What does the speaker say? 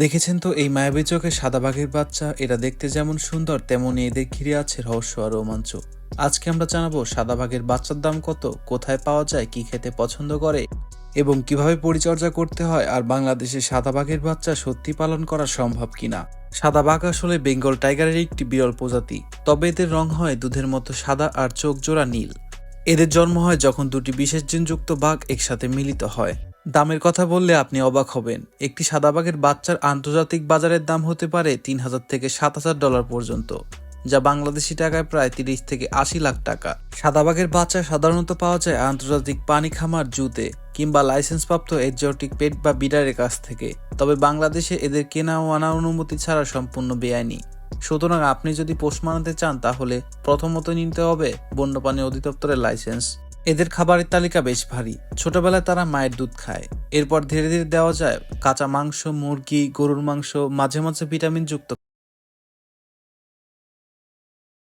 দেখেছেন তো এই মায়াবী চোখে সাদা বাঘের বাচ্চা? এরা দেখতে যেমন সুন্দর তেমনই এদের ঘিরে আছে রহস্য আর রোমাঞ্চ। আজকে আমরা জানাব সাদা বাঘের বাচ্চার দাম কত, কোথায় পাওয়া যায়, কি খেতে পছন্দ করে, এবং কীভাবে পরিচর্যা করতে হয়, আর বাংলাদেশে সাদা বাঘের বাচ্চা সত্যি পালন করা সম্ভব কিনা? সাদা বাঘ আসলে বেঙ্গল টাইগারের একটি বিরল প্রজাতি, তবে এদের রং হয় দুধের মতো সাদা আর চোখ জোড়া নীল। এদের জন্ম হয় যখন দুটি বিশেষ জিনযুক্ত বাঘ একসাথে মিলিত হয়। দামের কথা বললে আপনি অবাক হবেন। একটি সাদা বাঘের বাচ্চার আন্তর্জাতিক বাজারের দাম হতে পারে তিন হাজার থেকে সাত হাজার ডলার পর্যন্ত, যা বাংলাদেশি টাকায় প্রায় তিরিশ থেকে আশি লাখ টাকা। সাদা বাঘের বাচ্চা সাধারণত পাওয়া যায় আন্তর্জাতিক পানি খামার জুতে কিংবা লাইসেন্সপ্রাপ্ত এক্সোটিক পেট বা বিডারের কাছ থেকে। তবে বাংলাদেশে এদের কেনা ও আনা অনুমতি ছাড়া সম্পূর্ণ বেআইনি। সুতরাং আপনি যদি পোষ মানাতে চান, তাহলে প্রথমত নিতে হবে বন্যপ্রাণী অধিদপ্তরের লাইসেন্স। এদের খাবারের তালিকা বেশ ভারী। ছোটবেলায় তারা মায়ের দুধ খায়। এরপর ধীরে ধীরে দেওয়া যায় কাঁচা মাংস, মুরগি, গরুর মাংস, মাঝে মাঝে ভিটামিন যুক্ত